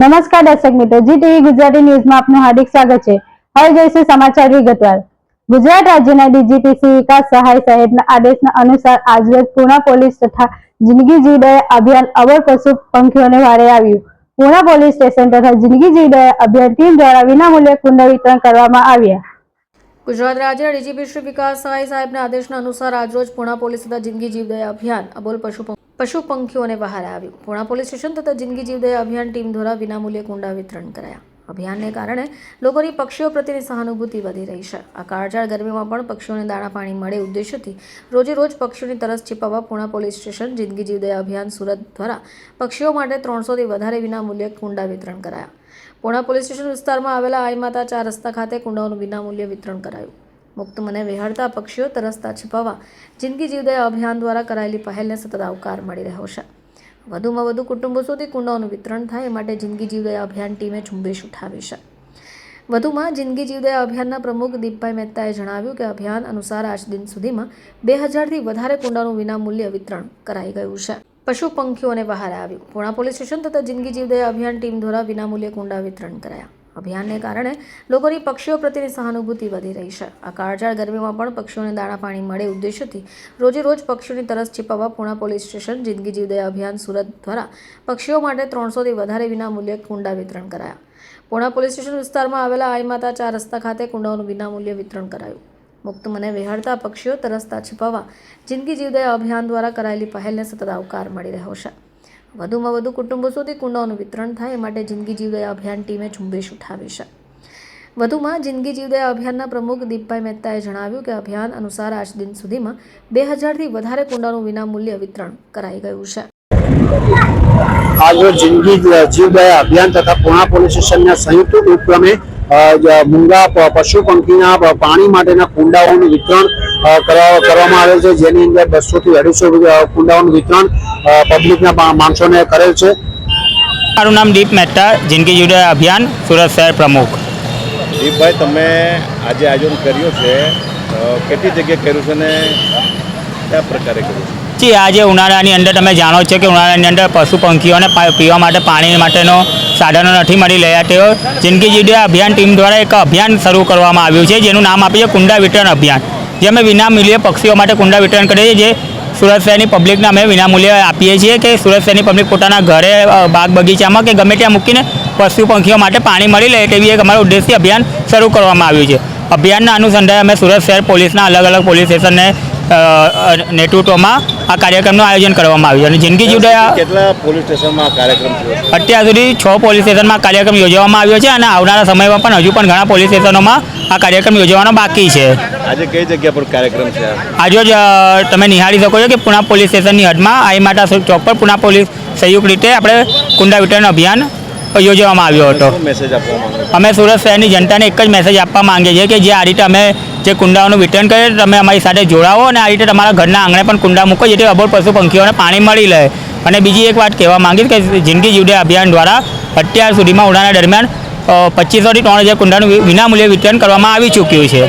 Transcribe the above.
નમસ્કાર દર્શક મિત્રો જી ટીવી ગુજરાતી ન્યૂઝમાં આપનું હાર્દિક સ્વાગત છે. હવે જોઈશું સમાચાર વિગતવાર ગુજરાત રાજ્યના ડીજીપીસી વિકાસ સહાય સાહેબના આદેશના અનુસાર આજરોજ પૂના પોલીસ તથા જિંદગી જીવદયા અભિયાન અવર પશુ પંખીઓને વારે આવ્યું. પૂના પોલીસ સ્ટેશન તથા જિંદગી જીવદયા અભિયાન ટીમ દ્વારા વિનામૂલ્યે કુંડ વિતરણ કરવામાં આવ્યા. ગુજરાત રાજ્યના ડીજીપી શ્રી વિકાસ સહાય સાહેબના આદેશના અનુસાર આજરોજ પૂના પોલીસ તથા જિંદગી જીવદયા અભિયાન અબોલ પશુ પશુ પંખીઓને બહાર આવ્યું. પૂણા પોલીસ સ્ટેશન તથા જિંદગી જીવદયા અભિયાન ટીમ દ્વારા વિનામૂલ્યે કુંડા વિતરણ કરાયા. અભિયાનને કારણે લોકોની પક્ષીઓ પ્રત્યેની સહાનુભૂતિ વધી રહી છે. આ કાળઝાળ ગરમીમાં પણ પક્ષીઓને દાણા પાણી મળે ઉદ્દેશ્યથી રોજે રોજ પક્ષીઓની તરસ છીપાવવા પૂણા પોલીસ સ્ટેશન જિંદગી જીવદયા અભિયાન સુરત દ્વારા પક્ષીઓ માટે ત્રણસોથી વધારે વિનામૂલ્યે કુંડા વિતરણ કરાયા. પૂણા પોલીસ સ્ટેશન વિસ્તારમાં આવેલા આઈ માતા ચાર રસ્તા ખાતે કુંડાઓનું વિનામૂલ્યે વિતરણ કરાયું. મુક્ત મને વિહળતા પક્ષીઓ તરસતા છુપાવવા જિંદગી જીવદયા અભિયાન દ્વારા કરાયેલી પહેલને સતત આવકાર મળી રહ્યો છે. વધુમાં વધુ કુટુંબો સુધી કુંડાઓનું વિતરણ થાય એ માટે જિંદગી જીવદયા અભિયાન ટીમે ઝુંબેશ ઉઠાવી છે. વધુમાં જિંદગી જીવદયા અભિયાનના પ્રમુખ દીપભાઈ મહેતાએ જણાવ્યું કે અભિયાન અનુસાર આજ દિન સુધીમાં બે હજારથી વધારે કુંડાનું વિનામૂલ્ય વિતરણ કરાઈ ગયું છે. પશુ પંખીઓને બહાર આવ્યું. પૂણા પોલીસ સ્ટેશન તથા જિંદગી જીવદયા અભિયાન ટીમ દ્વારા વિનામૂલ્યે કુંડા વિતરણ કરાયા. અભિયાનને કારણે લોકોની પક્ષીઓ પ્રત્યેની સહાનુભૂતિ વધી રહી છે. આ કાળઝાળ ગરમીમાં પણ પક્ષીઓને દાણા પાણી મળે ઉદ્દેશ્યથી રોજે રોજ પક્ષીઓની તરસ છીપાવવા પૂણા પોલીસ સ્ટેશન જિંદગી જીવદયા અભિયાન સુરત દ્વારા પક્ષીઓ માટે ત્રણસોથી વધારે વિનામૂલ્યે કુંડા વિતરણ કરાયા. પૂણા પોલીસ સ્ટેશન વિસ્તારમાં આવેલા આઈ માતા ચાર રસ્તા ખાતે કુંડાઓનું વિનામૂલ્યે વિતરણ કરાયું. મુક્ત મને વિહળતા પક્ષીઓ તરસતા છીપાવવા જિંદગી જીવદયા અભિયાન દ્વારા કરાયેલી પહેલને સતત આવકાર મળી રહ્યો છે. વધુમાં વધુ કુટુંબો સુધી કુંડાઓનું વિતરણ થાય એ માટે જિંદગી જીવદયા અભિયાન ટીમે ઝુંબેશ ઉઠાવી છે. વધુમાં જિંદગી જીવદયા અભિયાનના પ્રમુખ દીપભાઈ મહેતાએ જણાવ્યું કે અભિયાન અનુસાર આજ દિન સુધીમાં બે હજારથી વધારે કુંડાનું વિનામૂલ્ય વિતરણ કરાઈ ગયું છે. આજે જિંદગી જીવદયા અભિયાન તથા પુણા પોલીસ સ્ટેશનના સંયુક્ત ઉપક્રમે મૂંગા પશુ પંખીના પાણી માટેના કુંડાઓનું વિતરણ કરવામાં આવેલ છે. જેની અંદર બસો થી અઢીસો કુંડાઓનું વિતરણ પબ્લિકના માણસોને કરેલ છે. મારું નામ દીપ મહેતા જિંદગી જુદા અભિયાન સુરત શહેર પ્રમુખ. દીપભાઈ તમે આજે આયોજન કર્યું છે. કેટલી જગ્યાએ કર્યું છે ને કયા પ્રકારે કર્યું છે? જી આજે ઉનાળાની અંદર તમે જાણો છો કે ઉનાળાની અંદર પશુ પંખીઓને પીવા માટે પાણી માટેનો સાધનો નથી મળી રહ્યા. તેઓ જિંદગી જુદા અભિયાન ટીમ દ્વારા એક અભિયાન શરૂ કરવામાં આવ્યું છે, જેનું નામ આપ્યું છે કુંડા વિતરણ અભિયાન. જે અમે વિનામૂલ્યે પક્ષીઓ માટે કુંડા વિતરણ કરીએ છીએ. જે સુરત શહેરની પબ્લિકને અમે વિનામૂલ્યે આપીએ છીએ કે સુરત શહેરની પબ્લિક પોતાના ઘરે બાગ બગીચામાં કે ગમે ત્યાં મૂકીને પશુ પંખીઓ માટે પાણી મળી લે તેવી એક અમારો ઉદ્દેશ્ય અભિયાન શરૂ કરવામાં આવ્યું છે. અભિયાનના અનુસંધાને અમે સુરત શહેર પોલીસના અલગ અલગ પોલીસ સ્ટેશનને નેતૃત્વમાં આ કાર્યક્રમનું આયોજન કરવામાં આવ્યું છે અને જિંદગી જુદા કેટલા પોલીસ સ્ટેશનમાં કાર્યક્રમ અત્યાર સુધી છ પોલીસ સ્ટેશનમાં કાર્યક્રમ યોજવામાં આવ્યો છે અને આવનારા સમયમાં પણ હજુ પણ ઘણા પોલીસ સ્ટેશનોમાં આ કાર્યક્રમ યોજવાનો બાકી છે. આજે કઈ જગ્યા પર કાર્યક્રમ છે આજે જ તમે નિહાળી શકો છો કે પુણા પોલીસ સ્ટેશનની હદમાં આઈ માતા ચોક પર પુના પોલીસ સંયુક્ત રીતે આપણે કુંડા વિતરણ અભિયાન યોજવામાં આવ્યો હતો? અમે સુરત શહેરની જનતાને એક જ મેસેજ આપવા માંગીએ છીએ કે જે આ રીતે અમે જે કુંડાઓનું વિતરણ કરે તમે અમારી સાથે જોડાવો અને આ રીતે તમારા ઘરના આંગણે પણ કુંડા મૂકો, જેથી અબોલ પશુ પંખીઓને પાણી મળી લે અને બીજી એક વાત કહેવા માંગીશ કે જિંદગી જીવડે અભિયાન દ્વારા અત્યાર સુધીમાં ઉનાળા દરમિયાન પચીસોથી ત્રણ હજાર કુંડાનું વિનામૂલ્યે વિતરણ કરવામાં આવી ચૂક્યું છે.